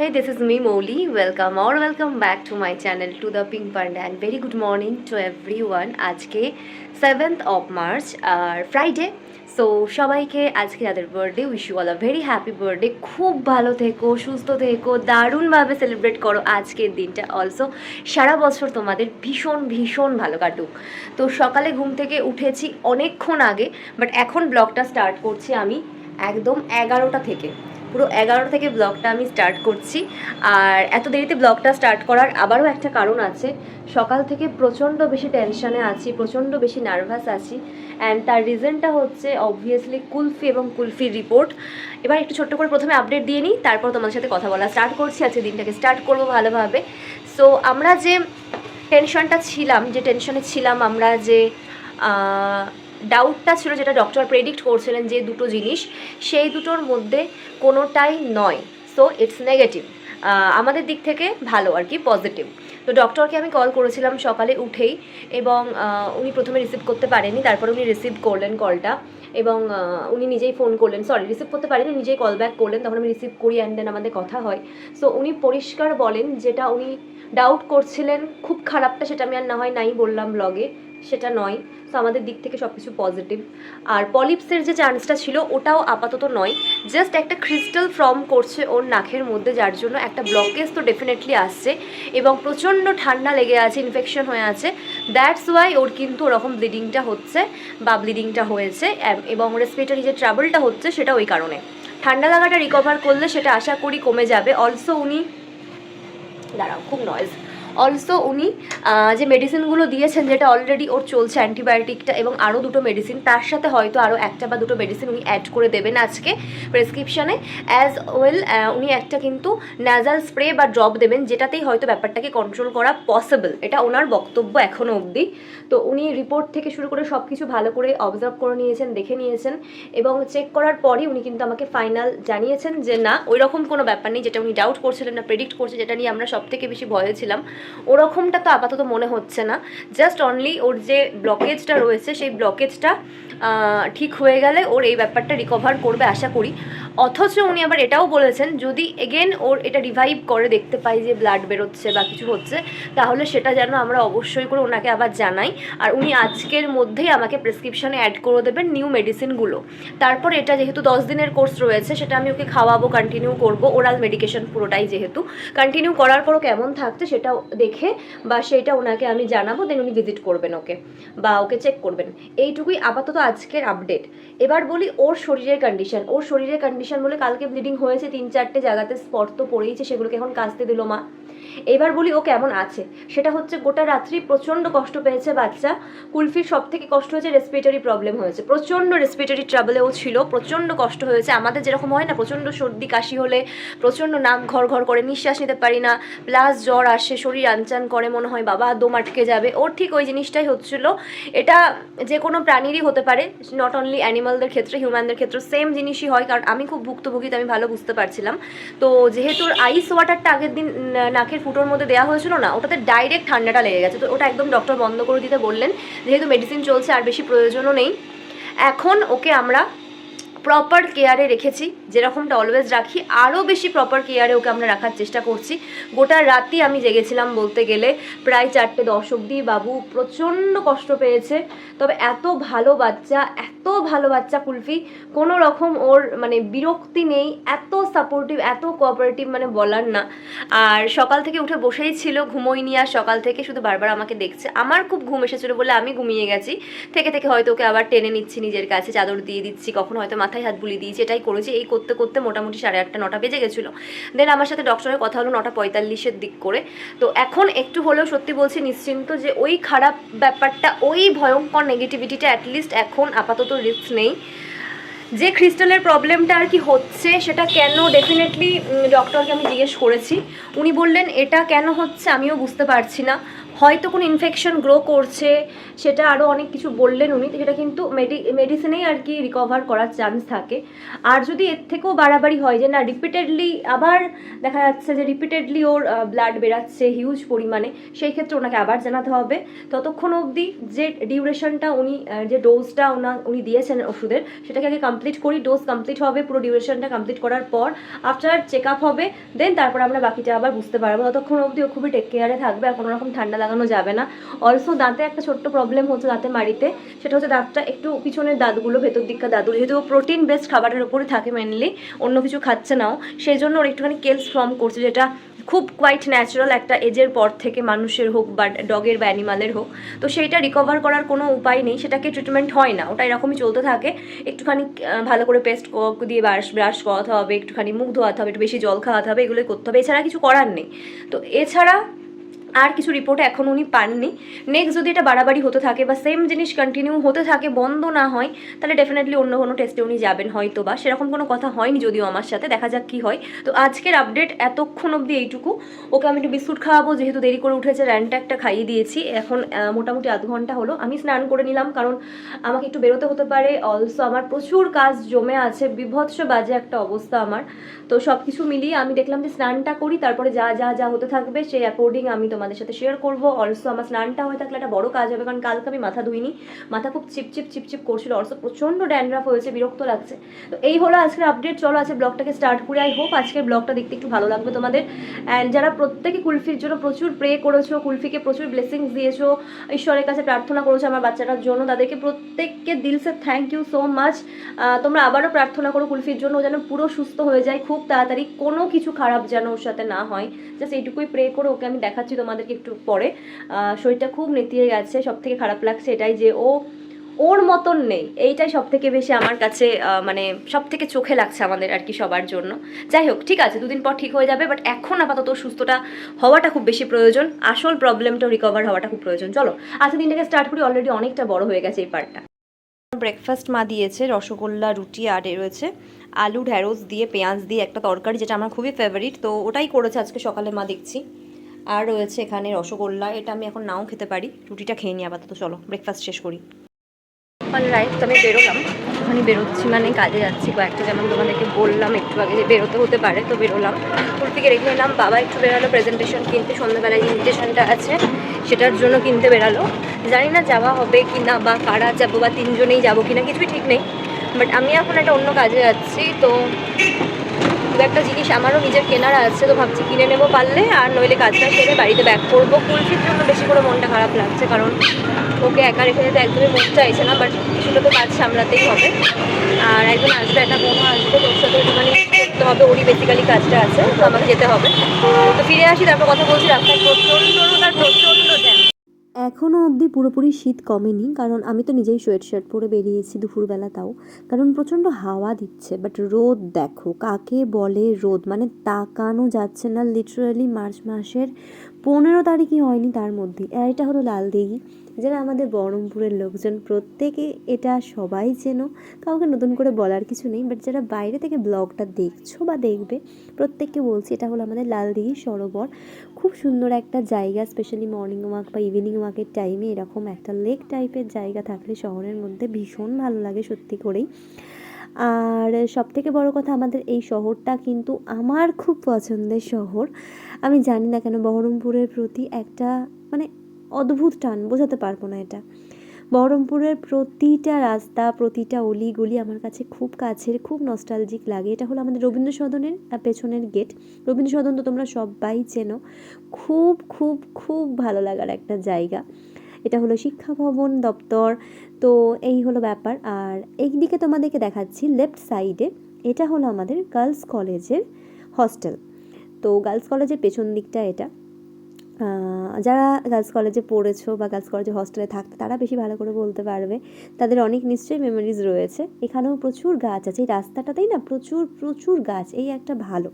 Hey, this is me, Moli. Welcome or welcome back to my channel, to the Pink Panda, and very good morning to everyone. আজকে seventh of March আর Friday so সবাইকে আজকে যাদের birthday wish you all a very happy birthday খুব ভালো থেকো সুস্থ থেকো দারুণভাবে সেলিব্রেট করো আজকের দিনটা. অলসো সারা বছর তোমাদের ভীষণ ভীষণ ভালো কাটুক। তো সকালে ঘুম থেকে উঠেছি অনেকক্ষণ আগে বাট এখন ব্লগটা স্টার্ট করছি আমি একদম এগারোটা থেকে। পুরো এগারোটা থেকে ব্লগটা আমি স্টার্ট করছি। আর এত দেরিতে ব্লগটা স্টার্ট করার আবারও একটা কারণ আছে। সকাল থেকে প্রচণ্ড বেশি টেনশনে আছি, প্রচণ্ড বেশি নার্ভাস আছি। অ্যান্ড তার রিজনটা হচ্ছে অবভিয়াসলি কুলফি এবং কুলফির রিপোর্ট এবার একটু ছোট্ট করে প্রথমে আপডেট দিয়ে নিই, তারপর তোমাদের সাথে কথা বলা স্টার্ট করছি। আজকে দিনটাকে স্টার্ট করব ভালোভাবে। সো আমরা যে টেনশনটা ছিলাম, যে টেনশনে ছিলাম আমরা যে ডাউটটা ছিল যেটা ডক্টর প্রেডিক্ট করছিলেন যে দুটো জিনিস, সেই দুটোর মধ্যে কোনোটাই নয়। সো ইটস নেগেটিভ আমাদের দিক থেকে ভালো আর কি পজিটিভ তো ডক্টরকে আমি কল করেছিলাম সকালে উঠেই এবং উনি প্রথমে রিসিভ করতে পারেনি তারপর উনি রিসিভ করলেন কলটা এবং উনি নিজেই ফোন করলেন। সরি রিসিভ করতে পারেনি নিজেই কল ব্যাক করলেন, তখন আমি রিসিভ করি অ্যান্ড দেন আমাদের কথা হয়। সো উনি পরিষ্কার বলেন যেটা উনি ডাউট করছিলেন, খুব খারাপটা সেটা আমি আর না হয় নাই বললাম ব্লগে সেটা নয়। সো আমাদের দিক থেকে সব কিছু পজিটিভ আর পলিপসের যে চান্সটা ছিল, ওটাও আপাতত নয়। জাস্ট একটা ক্রিস্টাল ফর্ম করছে ওর নাকের মধ্যে, যার জন্য একটা ব্লকেজ তো ডেফিনেটলি আসছে। এবং প্রচণ্ড ঠান্ডা লেগে আছে ইনফেকশন হয়ে আছে। দ্যাটস ওয়াই ওর কিন্তু ওরকম ব্লিডিংটা হচ্ছে, বা ব্লিডিংটা হয়েছে এবং রেসপিরেটরি যে ট্রাভেলটা হচ্ছে, সেটা ওই কারণে। ঠান্ডা লাগাটা রিকভার করলে সেটা আশা করি কমে যাবে। অলসো উনি, দাঁড়াও, খুব নয়েজ অলসো উনি যে মেডিসিনগুলো দিয়েছেন, যেটা অলরেডি ওর চলছে অ্যান্টিবায়োটিকটা এবং আরও দুটো মেডিসিন তার সাথে হয়তো আরও একটা বা দুটো মেডিসিন উনি অ্যাড করে দেবেন আজকে প্রেসক্রিপশানে অ্যাজ ওয়েল উনি একটা কিন্তু ন্যাজাল স্প্রে বা ড্রপ দেবেন, যেটাতেই হয়তো ব্যাপারটাকে কন্ট্রোল করা পসিবল এটা ওনার বক্তব্য এখনও অবধি। তো উনি রিপোর্ট থেকে শুরু করে সব কিছু ভালো করে অবজার্ভ করে নিয়েছেন, দেখে নিয়েছেন এবং চেক করার পরই উনি কিন্তু আমাকে ফাইনাল জানিয়েছেন যে, না ওই রকম কোনো ব্যাপার নেই, যেটা উনি ডাউট করছিলেন না প্রেডিক্ট করছে, যেটা নিয়ে আমরা সব থেকে বেশি ভয়ে ছিলাম। ওরকমটা তো আপাতত মনে হচ্ছে না। জাস্ট অনলি ওর যে ব্লকেজটা রয়েছে, সেই ব্লকেজটা ঠিক হয়ে গেলে ওর এই ব্যাপারটা রিকভার করবে, আশা করি। অথচ উনি আবার এটাও বলেছেন, যদি এগেন ওর এটা রিভাইভ করে দেখতে পাই যে ব্লাড বেরোচ্ছে বা কিছু হচ্ছে, তাহলে সেটা যেন আমরা অবশ্যই করে ওনাকে আবার জানাই। আর উনি আজকের মধ্যেই আমাকে প্রেসক্রিপশনে অ্যাড করে দেবেন নিউ মেডিসিনগুলো তারপর এটা যেহেতু দশ দিনের কোর্স রয়েছে, সেটা আমি ওকে খাওয়াবো কন্টিনিউ করব ওরাল মেডিকেশন পুরোটাই যেহেতু। কন্টিনিউ করার পরও কেমন থাকছে সেটা দেখে বা সেইটা ওনাকে আমি জানাব দেন উনি ভিজিট করবেন ওকে বা ওকে চেক করবেন। এইটুকুই আপাতত আজকের আপডেট এবার বলি ওর শরীরের কন্ডিশন ওর শরীরের কন্ডিশন বলে কালকে ব্লিডিং হয়েছে তিন চারটে জায়গাতে স্পট তো পড়েইছে, সেগুলোকে এখন কাচতে দিল মা। এবার বলি ও কেমন আছে? সেটা হচ্ছে গোটা রাত্রি প্রচণ্ড কষ্ট পেয়েছে বাচ্চা। কুলফির সব থেকে কষ্ট হয়েছে রেসপিরেটরি প্রবলেম হয়েছে। প্রচণ্ড রেসপিরেটরি ট্রাবলেও ছিল, প্রচণ্ড কষ্ট হয়েছে। আমাদের যেরকম হয় না, প্রচণ্ড সর্দি, কাশি হলে প্রচণ্ড নাক ঘর ঘর করে, নিঃশ্বাস নিতে পারি না। প্লাস জ্বর আসে, শরীর আনচান করে, মনে হয় বাবা দম আটকে যাবে। ওর ঠিক ওই জিনিসটাই হচ্ছিল। এটা যে কোনো প্রাণীরই হতে পারে নট অনলি অ্যানিমালদের ক্ষেত্রে হিউম্যানদের ক্ষেত্রে সেম জিনিসই হয়। কারণ আমি খুব ভুক্তভোগী আমি ভালো বুঝতে পারছিলাম। তো যেহেতু আইস ওয়াটারটা আগের দিন নাকের ফুটোর মধ্যে দেওয়া হয়েছিল না, ওটাতে ডাইরেক্ট ঠান্ডাটা লেগে গেছে। তো ওটা একদম ডক্টর বন্ধ করে দিতে বললেন। যেহেতু মেডিসিন চলছে, আর বেশি প্রয়োজনও নেই। এখন ওকে আমরা প্রপার কেয়ারে রেখেছি। যেরকমটা অলওয়েজ রাখি, আরও বেশি প্রপার কেয়ারে ওকে আমরা রাখার চেষ্টা করছি। গোটা রাতই আমি জেগেছিলাম বলতে গেলে। প্রায় চারটে দশ অব্দি বাবু প্রচণ্ড কষ্ট পেয়েছে। তবে এত ভালো বাচ্চা, এত ভালো বাচ্চা কুলফি, কোনো রকম ওর মানে বিরক্তি নেই, এত সাপোর্টিভ এত কোঅপারেটিভ মানে বলার না। আর সকাল থেকে উঠে বসেই ছিল ঘুমোইনি আর সকাল থেকে শুধু বারবার আমাকে দেখছে। আমার খুব ঘুম এসেছিল বলে আমি ঘুমিয়ে গেছি। থেকে থেকে হয়তো ওকে আবার টেনে নিচ্ছি, নিজের কাছে চাদর দিয়ে দিচ্ছি, কখনো হয়তো মাথায় হাত বুলিয়ে দিয়েছি, এটাই করেছি। এই করতে করতে মোটামুটি সাড়ে আটটা, নটা বেজে গেছিল। দেন আমার সাথে ডক্টরের কথা হলো নটা পঁয়তাল্লিশের দিক করে। তো এখন একটু হলেও সত্যি বলছি নিশ্চিন্ত যে ওই খারাপ ব্যাপারটা, ওই ভয়ঙ্কর নেগেটিভিটিটা অ্যাটলিস্ট এখন আপাতত রিস্ক নেই। যে ক্রিস্টালের প্রবলেমটা আর কি হচ্ছে, সেটা কেন ডেফিনেটলি ডক্টরকে আমি জিজ্ঞেস করেছি। উনি বললেন, এটা কেন হচ্ছে? আমিও বুঝতে পারছি না। হয়তো কোনো ইনফেকশন গ্রো করছে, সেটা আরও অনেক কিছু বললেন উনি, সেটা কিন্তু মেডি মেডিসিনেই আর কি রিকভার করার চান্স থাকে। আর যদি এর থেকেও বাড়াবাড়ি হয় যে, না রিপিটেডলি আবার দেখা যাচ্ছে যে রিপিটেডলি ওর ব্লাড বেরাচ্ছে হিউজ পরিমাণে, সেই ক্ষেত্রে ওনাকে আবার জানাতে হবে। ততক্ষণ অবধি যে ডিউরেশনটা উনি যে ডোজটা ওনা উনি দিয়েছেন ওষুধের, সেটাকে আগে কমপ্লিট করি ডোজ কমপ্লিট হবে, পুরো ডিউরেশনটা কমপ্লিট করার পর আফটার চেক আপ হবে দেন তারপর আমরা বাকিটা আবার বুঝতে পারব। ততক্ষণ অবধি ও খুবই টেক কেয়ারে থাকবে, আর কোনো রকম ঠান্ডা লাগানো যাবে না। অলসো দাঁতে একটা ছোট্ট প্রবলেম হচ্ছে দাঁতে মাড়িতে। সেটা হচ্ছে দাঁতটা একটু পিছনের দাঁতগুলো, ভেতর দিককার দাঁতগুলো। যেহেতু প্রোটিন বেসড খাবারের উপরই থাকে মেনলি অন্য কিছু খাচ্ছে নাও। সেই জন্য ওর একটুখানি কেলস ফর্ম করছে, যেটা খুব কোয়াইট ন্যাচারাল একটা এজের পর থেকে মানুষের হোক বা ডগের বা অ্যানিমালের হোক। তো সেইটা রিকভার করার কোনো উপায় নেই। সেটাকে ট্রিটমেন্ট হয় না। ওটা এরকমই চলতে থাকে। একটুখানি ভালো করে পেস্ট দিয়ে ব্রাশ ব্রাশ করাতে হবে, একটুখানি মুখ ধোয়াতে হবে, একটু বেশি জল খাওয়াতে হবে, এগুলোই করতে হবে। এছাড়া কিছু করার নেই। তো এছাড়া আর কিছু রিপোর্ট এখন উনি পাননি। নেক্সট যদি এটা বাড়াবাড়ি হতে থাকে বা সেম জিনিস কন্টিনিউ হতে থাকে, বন্ধ না হয়, তাহলে ডেফিনেটলি অন্য কোনো টেস্টে উনি যাবেন হয়তো বা। সেরকম কোনো কথা হয়নি যদিও আমার সাথে, দেখা যাক কি হয়। তো আজকের আপডেট এতক্ষণ অবধি এইটুকু। ওকে আমি একটু বিস্কুট খাওয়াবো, যেহেতু দেরি করে উঠেছে র্যান্টা একটা খাইয়ে দিয়েছি। এখন মোটামুটি আধ ঘণ্টা হলো। আমি স্নান করে নিলাম, কারণ আমাকে একটু বেরোতে হতে পারে। অলসো আমার প্রচুর কাজ জমে আছে। বিভৎস বাজে একটা অবস্থা আমার। তো সব কিছু মিলিয়ে আমি দেখলাম যে স্নানটা করি, তারপরে যা যা যা হতে থাকবে, সেই অ্যাকর্ডিং আমি তোমাদের সাথে শেয়ার করব। অলসো আমার স্নানটা হয়ে থাকলে একটা বড় কাজ হবে, কারণ কালকে আমি মাথা ধুইনি। মাথা খুব চিপচিপ চিপচিপ করছিল। অলসো প্রচণ্ড ড্যান্ড্রাফ হয়েছে, বিরক্ত লাগছে। তো এই হলো আজকের আপডেট চলো আজকে ব্লগটাকে স্টার্ট করে। আই হোপ আজকের ব্লগটা দেখতে একটু ভালো লাগবে তোমাদের। অ্যান্ড যারা প্রত্যেকে কুলফির জন্য প্রচুর প্রে করেছ, কুলফিকে প্রচুর ব্লেসিংস দিয়েছ, ঈশ্বরের কাছে প্রার্থনা করেছ আমার বাচ্চাটার জন্য, তাদেরকে প্রত্যেককে দিলসে থ্যাংক ইউ সো মাচ তোমরা আবারও প্রার্থনা করো কুলফির জন্য যেন পুরো সুস্থ হয়ে যায়, খুব তাড়াতাড়ি কোনো কিছু খারাপ যেন ওর সাথে না হয়। জাস্ট এইটুকুই প্রে করে, ওকে আমি দেখাচ্ছি তোমাদেরকে একটু পরে শরীরটা খুব নেতিয়ে গেছে সব থেকে খারাপ লাগছে এটাই যে ও, ওর মতন নেই। এইটাই সব থেকে বেশি আমার কাছে মানে সব থেকে চোখে লাগছে আমাদের আর কি সবার জন্য। যাই হোক, ঠিক আছে, দুদিন পর ঠিক হয়ে যাবে বাট এখন আপাতত সুস্থটা হওয়াটা খুব বেশি প্রয়োজন। আসল প্রবলেমটা রিকভার হওয়াটা খুব প্রয়োজন। চলো আজকে দিনটাকে স্টার্ট করি অলরেডি অনেকটা বড় হয়ে গেছে এই পার্টটা ব্রেকফাস্ট মা দিয়েছে, রসগোল্লা, রুটি, আর রয়েছে আলু, ঢ্যাঁড়স দিয়ে, পেঁয়াজ দিয়ে একটা তরকারি, যেটা আমার খুবই ফেভারিট তো ওটাই করেছে আজকে সকালে মা দেখছি। আর রয়েছে এখানে রসগোল্লা, এটা আমি এখন নাও খেতে পারি। রুটিটা খেয়ে নিই আপাতত, চলো ব্রেকফাস্ট শেষ করি। রাইট তো আমি বেরোলাম। ওখানে বেরোচ্ছি মানে কাজে যাচ্ছি। কয়েকটা যেমন তোমাদেরকে বললাম, একটু আগে যে বেরোতে হতে পারে, তো বেরোলাম। থেকে রেখে এলাম বাবা একটু বেরোলো প্রেজেন্টেশন কিনতে, সন্ধ্যাবেলায় ইনভিটেশনটা আছে, সেটার জন্য কিনতে বেরালো। জানি না যাওয়া হবে কি না, বা কারা যাব, বা তিনজনেই যাব কি না কিছুই ঠিক নেই। বাট আমি এখন একটা অন্য কাজে যাচ্ছি, তো একটা জিনিস আমারও নিজের কেনার আছে, তো ভাবছি কিনে নেব পারলে, আর নইলে কাজটা সেরে বাড়িতে ব্যাক করব। কুলফির জন্য বেশি করে মনটা খারাপ লাগছে, কারণ ওকে একা রেখে যেতে একদমই মন চাইছে না বাট কিছুটা তো কাজ সামলাতেই হবে। আর একজন আসবে, একটা বোনও আসবে তোর সাথে একটুখানি করতে হবে, ওরই বেসিক্যালি কাজটা আছে, তো আমাকে যেতে হবে। তো ফিরে আসি, তারপর কথা বলছি, রাস্তায় জ্যাম এখনও অবধি পুরোপুরি শীত কমেনি, কারণ আমি তো নিজেই সোয়েট শার্ট পরে বেরিয়েছি দুপুরবেলা তাও, কারণ প্রচণ্ড হাওয়া দিচ্ছে বাট রোদ দেখো, কাকে বলে রোদ? মানে তাকানো যাচ্ছে না লিটারালি মার্চ মাসের পনেরো তারিখই হয়নি তার মধ্যে। এটা হলো লালদিঘি যারা আমাদের বহরমপুরের লোকজন, প্রত্যেকে এটা সবাই চেনো। কাউকে নতুন করে বলার কিছু নেই বাট যারা বাইরে থেকে ব্লগটা দেখছ বা দেখবে, প্রত্যেককে বলছি এটা হলো আমাদের লালদিঘি সরোবর। খুব সুন্দর একটা জায়গা স্পেশালি মর্নিং ওয়াক বা ইভিনিং ওয়াকের টাইমে এরকম একটা লেক টাইপের জায়গা থাকলে শহরের মধ্যে ভীষণ ভালো লাগে সত্যি করেই। আর সব থেকে বড় কথা আমাদের এই শহরটা কিন্তু আমার খুব পছন্দের শহর। আমি জানি না কেন বহরমপুরের প্রতি একটা মানে অদ্ভুত টান, বোঝাতে পারব না এটা। বহরমপুরের প্রতিটা রাস্তা, প্রতিটা অলি গলি আমার কাছে খুব কাছের, খুব নস্টালজিক লাগে। এটা হলো আমাদের রবীন্দ্র সদনের পেছনের গেট রবীন্দ্র সদন তো তোমরা সবাই চেনো। খুব খুব খুব ভালো লাগার একটা জায়গা। এটা হলো শিক্ষা ভবন দপ্তর। তো এই হলো ব্যাপার। আর এই দিকে তোমাদেরকে দেখাচ্ছি লেফট সাইডে এটা হলো আমাদের গার্লস কলেজের হস্টেল তো গার্লস কলেজের পেছন দিকটা এটা। যারা গার্লস কলেজে পড়েছো বা গার্লস কলেজে হস্টেলে থাকতে, তারা বেশি ভালো করে বলতে পারবে। তাদের অনেক নিশ্চয়ই মেমোরিজ রয়েছে। এখানেও প্রচুর গাছ আছে। এই রাস্তাটাতেই না প্রচুর প্রচুর গাছ। এই একটা ভালো।